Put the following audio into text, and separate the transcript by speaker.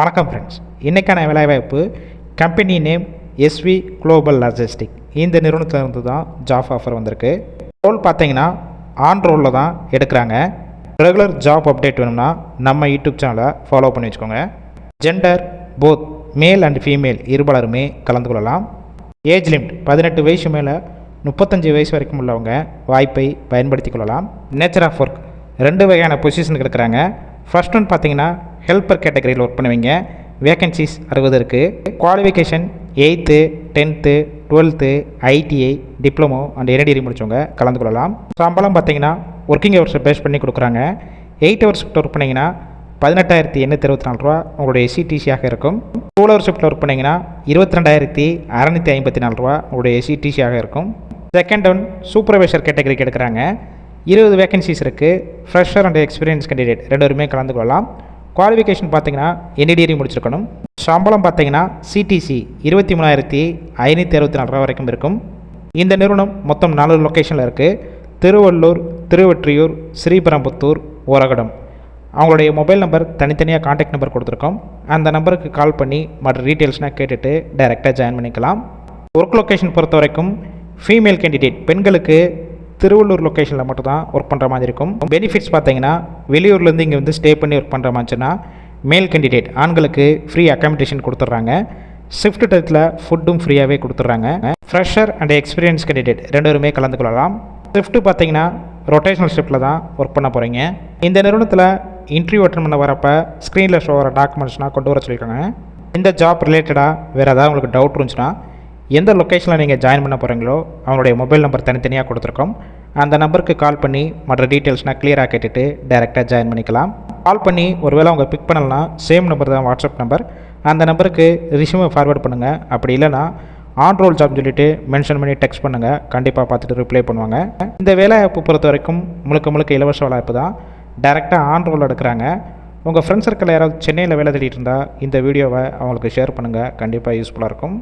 Speaker 1: வணக்கம் ஃப்ரெண்ட்ஸ் இன்றைக்கான வேலைவாய்ப்பு company name SV global logistic இந்த நிறுவனத்திலிருந்து தான் ஜாப் ஆஃபர் வந்திருக்கு. ரோல் பார்த்தீங்கன்னா ஆன் ரோலில் தான் எடுக்கிறாங்க. ரெகுலர் ஜாப் அப்டேட் வேணும்னா நம்ம யூடியூப் சேனலை ஃபாலோ பண்ணி வச்சுக்கோங்க. Gender both male and female இருபலருமே கலந்து கொள்ளலாம். ஏஜ் லிமிட் பதினெட்டு வயசு மேலே முப்பத்தஞ்சு வயசு வரைக்கும் உள்ளவங்க வாய்ப்பை பயன்படுத்தி கொள்ளலாம். நேச்சர் ஆஃப் ஒர்க் ரெண்டு வகையான பொசிஷனுக்கு எடுக்கிறாங்க. ஃபர்ஸ்ட் ஒன் பார்த்தீங்கன்னா ஹெல்ப்பர் கேட்டகரியில் ஒர்க் பண்ணுவீங்க. வேகன்சிஸ் அறுபது இருக்குது qualification eighth tenth twelfth ITI diploma and any degree முடித்தவங்க கலந்து கொள்ளலாம். சம்பளம் பார்த்தீங்கன்னா ஒர்க்கிங் ஹவர்ஸை பேஸ் பண்ணி கொடுக்குறாங்க. எயிட் ஹவர்ஸ் ஒர்க் பண்ணிங்கன்னா பதினெட்டாயிரத்தி எண்ணூற்றி இருபத்தி நாலு ரூபா உங்களுடைய எஸ்சிடிசியாக இருக்கும். டூ ஹவர் ஷிஃப்ட்டில் ஒர்க் பண்ணிங்கன்னா இருபத்தி ரெண்டாயிரத்தி அறநூற்றி ஐம்பத்தி நாலு ரூபா உங்களுடைய எஸ்சிடிசியாக இருக்கும். செகண்ட் ஒன் சூப்பர்வைசர் கேட்டகரிக்கு எடுக்கிறாங்க. இருபது வேகன்சிஸ் இருக்குது ஃப்ரெஷர் அண்ட் எக்ஸ்பீரியன்ஸ் கேண்டிடேட் ரெண்டு பேருமே கலந்து கொள்ளலாம். குவாலிஃபிகேஷன் பார்த்தீங்கன்னா என்டிடிகிரி முடிச்சிருக்கணும். சம்பளம் பார்த்தீங்கன்னா சிடிசி இருபத்தி மூணாயிரத்தி ஐநூற்றி அறுபத்தி நாலு ரூபா வரைக்கும் இருக்கும். இந்த நிறுவனம் மொத்தம் நாலு லொக்கேஷனில் இருக்குது திருவள்ளூர் திருவொற்றியூர் ஸ்ரீபெரம்புத்தூர் ஓரகடம். அவங்களுடைய மொபைல் நம்பர் தனித்தனியாக காண்டாக்ட் நம்பர் கொடுத்துருக்கோம். அந்த நம்பருக்கு கால் பண்ணி மற்ற டீட்டெயில்ஸ்னால் கேட்டுட்டு டைரெக்டாக ஜாயின் பண்ணிக்கலாம். ஒர்க் லொக்கேஷன் பொறுத்த வரைக்கும் ஃபீமேல் கேண்டிடேட் பெண்களுக்கு திருவள்ளூர் லொக்கேஷனில் மட்டும் தான் ஒர்க் பண்ணுற மாதிரி இருக்கும். பெனிஃபிட்ஸ் பார்த்தீங்கன்னா வெளியூர்லேருந்து இங்கே வந்து ஸ்டே பண்ணி ஒர்க் பண்ணுற மாதிரிச்சுன்னா மேல் கேண்டிடேட் ஆண்களுக்கு ஃப்ரீ அக்காமடேஷன் கொடுத்துட்றாங்க. ஷிஃப்ட் டயத்தில் ஃபுட்டும் ஃப்ரீயாகவே கொடுத்துட்றாங்க. ஃப்ரெஷர் அண்ட் எக்ஸ்பீரியன்ஸ் கேண்டிடேட் ரெண்டு பேருமே கலந்து கொள்ளலாம். ஷிஃப்ட் பார்த்தீங்கன்னா ரொட்டேஷனல் ஷிஃப்ட்டில் தான் ஒர்க் பண்ண போகிறீங்க இந்த நிறுவனத்தில் இன்டர்வியூ அட்டன் பண்ண வரப்போ ஸ்க்ரீனில் ஷோ வர டாக்குமெண்ட்ஸ்னால் கொண்டு வர சொல்லியிருக்காங்க. இந்த ஜாப் ரிலேட்டடாக வேறு ஏதாவது உங்களுக்கு டவுட் இருந்துச்சுன்னா எந்த லொக்கேஷனில் நீங்கள் ஜாயின் பண்ண போகிறீங்களோ அவங்களுடைய மொபைல் நம்பர் தனித்தனியாக கொடுத்துருக்கோம். அந்த நம்பருக்கு கால் பண்ணி மற்ற டீட்டெயில்ஸ்னால் கிளியராக கேட்டுட்டு டேரெக்டாக ஜாயின் பண்ணிக்கலாம். கால் பண்ணி ஒருவேளை அவங்க பிக் பண்ணலனா சேம் நம்பர் தான் வாட்ஸ்அப் நம்பர் அந்த நம்பருக்கு ரிசியூமை ஃபார்வர்ட் பண்ணுங்கள் அப்படி இல்லைனா ஆன் ரோல் ஜாப்னு சொல்லிட்டு மென்ஷன் பண்ணி டெக்ஸ்ட் பண்ணுங்கள் கண்டிப்பாக பார்த்துட்டு ரிப்ளை பண்ணுவாங்க. இந்த வேலை வாய்ப்பு பொறுத்த வரைக்கும் முழுக்க முழுக்க இலவச வேலைவாய்ப்பு தான். டேரெக்டாக ஆன் ரோல் எடுக்கிறாங்க. உங்கள் ஃப்ரெண்ட்ஸ் சர்க்கிளில் யாராவது சென்னையில் வேலை தேடிட்டு இருந்தால் இந்த வீடியோவை அவங்களுக்கு ஷேர் பண்ணுங்கள் கண்டிப்பாக யூஸ்ஃபுல்லாக இருக்கும்.